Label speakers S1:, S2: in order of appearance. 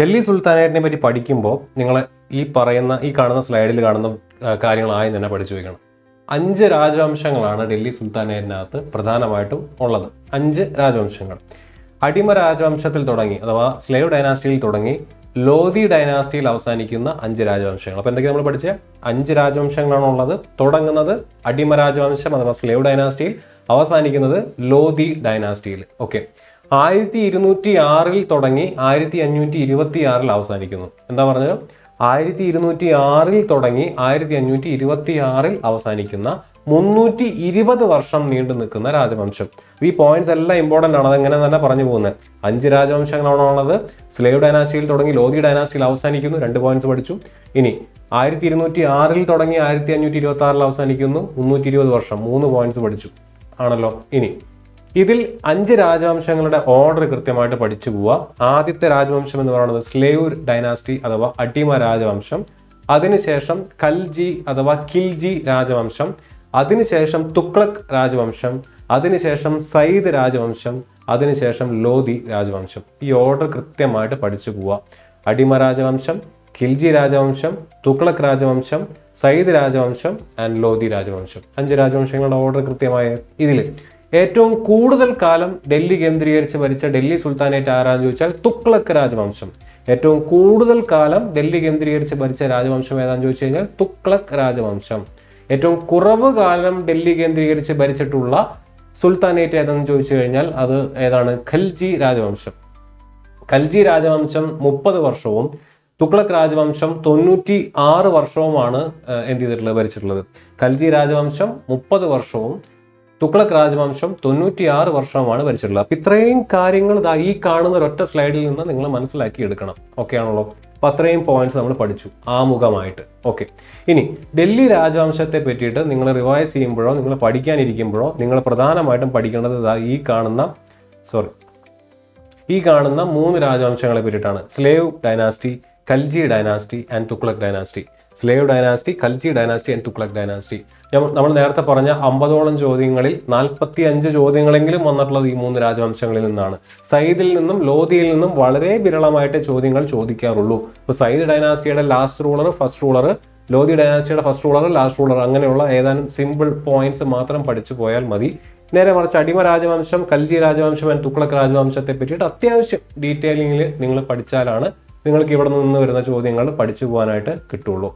S1: ഡൽഹി സുൽത്താനേറ്റിനെ പറ്റി പഠിക്കുമ്പോൾ നിങ്ങൾ ഈ പറയുന്ന ഈ കാണുന്ന സ്ലൈഡിൽ കാണുന്ന കാര്യങ്ങൾ ആദ്യം തന്നെ പഠിച്ചു വെക്കണം. അഞ്ച് രാജവംശങ്ങളാണ് ഡൽഹി സുൽത്താനേറ്റിനകത്ത് പ്രധാനമായിട്ടും ഉള്ളത്. അഞ്ച് രാജവംശങ്ങൾ. അടിമ രാജവംശത്തിൽ തുടങ്ങി അഥവാ സ്ലേവ് ഡൈനാസ്റ്റിയിൽ തുടങ്ങി ലോധി ഡൈനാസ്റ്റിയിൽ അവസാനിക്കുന്ന അഞ്ച് രാജവംശങ്ങൾ. അപ്പോൾ എന്തൊക്കെ നമ്മൾ പഠിച്ച? അഞ്ച് രാജവംശങ്ങളാണ് ഉള്ളത്. തുടങ്ങുന്നത് അടിമ രാജവംശം അഥവാ സ്ലേവ് ഡൈനാസ്റ്റിയിൽ. അവസാനിക്കുന്നത് ലോധി ഡൈനാസ്റ്റിയിൽ. ഓക്കെ. ആയിരത്തി ഇരുന്നൂറ്റി ആറിൽ തുടങ്ങി ആയിരത്തി അഞ്ഞൂറ്റി ഇരുപത്തി ആറിൽ അവസാനിക്കുന്നു. എന്താ പറഞ്ഞത്? ആയിരത്തി ഇരുന്നൂറ്റി ആറിൽ തുടങ്ങി ആയിരത്തി അഞ്ഞൂറ്റി ഇരുപത്തി ആറിൽ അവസാനിക്കുന്ന മുന്നൂറ്റി ഇരുപത് വർഷം നീണ്ടു നിൽക്കുന്ന രാജവംശം. ഈ പോയിന്റ്സ് എല്ലാം ഇമ്പോർട്ടന്റ് ആണ്. അതെങ്ങനെ തന്നെ പറഞ്ഞു പോകുന്നത് അഞ്ച് രാജവംശങ്ങളാണ് ഉള്ളത് സ്ലേവ് ഡൈനാസ്റ്റിയിൽ തുടങ്ങി ലോധി ഡൈനാസ്റ്റിയിൽ അവസാനിക്കുന്നു. രണ്ട് പോയിന്റ്സ് പഠിച്ചു. ഇനി ആയിരത്തി ഇരുന്നൂറ്റി ആറിൽ തുടങ്ങി ആയിരത്തി അഞ്ഞൂറ്റി ഇരുപത്തി ആറിൽ അവസാനിക്കുന്നു. മുന്നൂറ്റി ഇരുപത് വർഷം. മൂന്ന് പോയിന്റ്സ് പഠിച്ചു. ആണല്ലോ? ഇനി ഇതിൽ അഞ്ച് രാജവംശങ്ങളുടെ ഓർഡർ കൃത്യമായിട്ട് പഠിച്ചു പോവുക ആദ്യത്തെ രാജവംശം എന്ന് പറയുന്നത് സ്ലേവ് ഡൈനാസ്റ്റി അഥവാ അടിമ രാജവംശം. അതിനുശേഷം കൽജി അഥവാ കിൽജി രാജവംശം. അതിനുശേഷം തുക്ലക് രാജവംശം. അതിനുശേഷം സയ്യിദ് രാജവംശം. അതിനുശേഷം ലോധി രാജവംശം. ഈ ഓർഡർ കൃത്യമായിട്ട് പഠിച്ചു പോവുക അടിമ രാജവംശം ഖിൽജി രാജവംശം തുക്ലക് രാജവംശം സയ്യിദ് രാജവംശം ആൻഡ് ലോധി രാജവംശം. അഞ്ച് രാജവംശങ്ങളുടെ ഓർഡർ കൃത്യമായ ഇതിൽ ഏറ്റവും കൂടുതൽ കാലം ഡൽഹി കേന്ദ്രീകരിച്ച് ഭരിച്ച ഡൽഹി സുൽത്താനേറ്റ് ആരാന്ന് ചോദിച്ചാൽ തുക്ലക്ക് രാജവംശം. ഏറ്റവും കൂടുതൽ കാലം ഡൽഹി കേന്ദ്രീകരിച്ച് ഭരിച്ച രാജവംശം ഏതാന്ന് ചോദിച്ചു കഴിഞ്ഞാൽ തുക്ലക് രാജവംശം. ഏറ്റവും കുറവ് കാലം ഡൽഹി കേന്ദ്രീകരിച്ച് ഭരിച്ചിട്ടുള്ള സുൽത്താനേറ്റ് ഏതെന്ന് ചോദിച്ചു കഴിഞ്ഞാൽ അത് ഏതാണ്? ഖൽജി രാജവംശം. ഖൽജി രാജവംശം മുപ്പത് വർഷവും തുക്ലക്ക് രാജവംശം തൊണ്ണൂറ്റി ആറ് വർഷവുമാണ് എന്ത് ചെയ്തിട്ടുള്ളത്? ഭരിച്ചിട്ടുള്ളത്. ഖൽജി രാജവംശം മുപ്പത് വർഷവും തുഗ്ലക് രാജവംശം തൊണ്ണൂറ്റിയാറ് വർഷമാണ് ഭരിച്ചിട്ടുള്ളത്. അപ്പൊ ഇത്രയും കാര്യങ്ങൾ ഈ കാണുന്ന ഒരൊറ്റ സ്ലൈഡിൽ നിന്ന് നിങ്ങൾ മനസ്സിലാക്കി എടുക്കണം. ഓക്കെ ആണല്ലോ? അപ്പൊ അത്രയും പോയിന്റ്സ് നമ്മൾ പഠിച്ചു ആമുഖമായിട്ട്. ഓക്കെ ഇനി ഡൽഹി രാജവംശത്തെ പറ്റിയിട്ട് നിങ്ങൾ റിവൈസ് ചെയ്യുമ്പോഴോ നിങ്ങൾ പഠിക്കാനിരിക്കുമ്പോഴോ നിങ്ങൾ പ്രധാനമായിട്ടും പഠിക്കേണ്ടത് ഈ കാണുന്ന സോറി ഈ കാണുന്ന മൂന്ന് രാജവംശങ്ങളെ പറ്റിയിട്ടാണ്. Slave dynasty Khilji dynasty and Tughlaq dynasty slave dynasty Khilji dynasty and Tughlaq dynasty നമ്മൾ നേരത്തെ പറഞ്ഞ അമ്പതോളം ചോദ്യങ്ങളിൽ നാൽപ്പത്തി അഞ്ച് ചോദ്യങ്ങളെങ്കിലും വന്നിട്ടുള്ളത് ഈ മൂന്ന് രാജവംശങ്ങളിൽ നിന്നാണ്. സയ്യിദിൽ നിന്നും ലോധിയിൽ നിന്നും വളരെ വിരളമായിട്ട് ചോദ്യങ്ങൾ ചോദിക്കാറുള്ളൂ. ഇപ്പോൾ Sayyid ഡൈനാസ്റ്റിയുടെ last ruler first ruler Lodi ഡൈനാസ്റ്റിയുടെ first ruler last ruler അങ്ങനെയുള്ള ഏതാനും സിമ്പിൾ പോയിന്റ്സ് മാത്രം പഠിച്ചു പോയാൽ മതി. നേരെ മറിച്ച് അടിമ രാജവംശം കൽജി രാജവംശം ആൻഡ് തുക്ലക് രാജവംശത്തെ പറ്റിയിട്ട് അത്യാവശ്യം ഡീറ്റെയിലിംഗിൽ നിങ്ങൾ പഠിച്ചാലാണ് നിങ്ങൾക്ക് ഇവിടെ നിന്ന് വരുന്ന ചോദ്യങ്ങൾ പഠിച്ചു പോകാനായിട്ട് കിട്ടുള്ളൂ.